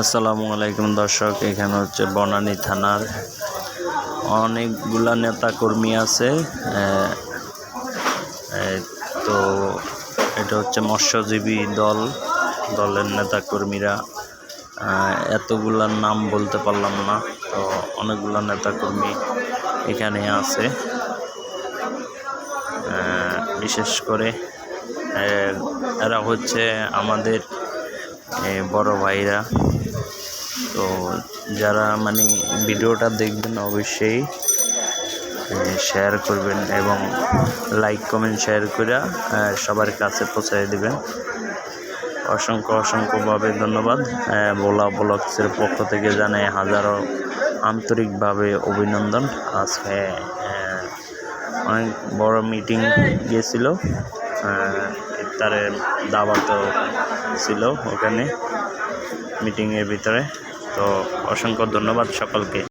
আসসালামু আলাইকুম দর্শক, এখানে হচ্ছে বনানী থানার অনেকগুলা নেতা কর্মী আছে তো এটা হচ্ছে মৎস্যজীবী দল, দলের নেতা কর্মীরা এতগুলার নাম বলতে পারলাম না, তো অনেকগুলা নেতা কর্মী এখানে আছে। বিশেষ করে এরা হচ্ছে আমাদের বড় ভাইরা। তো যারা মানে ভিডিওটা দেখবেন অবশ্যই শেয়ার করবেন এবং লাইক কমেন্ট শেয়ার করে সবার কাছে পৌঁছে দেবেন। অসংখ্য অসংখ্যভাবে ধন্যবাদ। ভোলা ব্লগসের পক্ষ থেকে জানাই হাজারো আন্তরিকভাবে অভিনন্দন। আজকে অনেক বড় মিটিং গিয়েছিল ইফতারের দাওয়াতও ছিল ওখানে। মিটিংয়ের ভিতরে। তো অসংখ্য ধন্যবাদ সকলকে।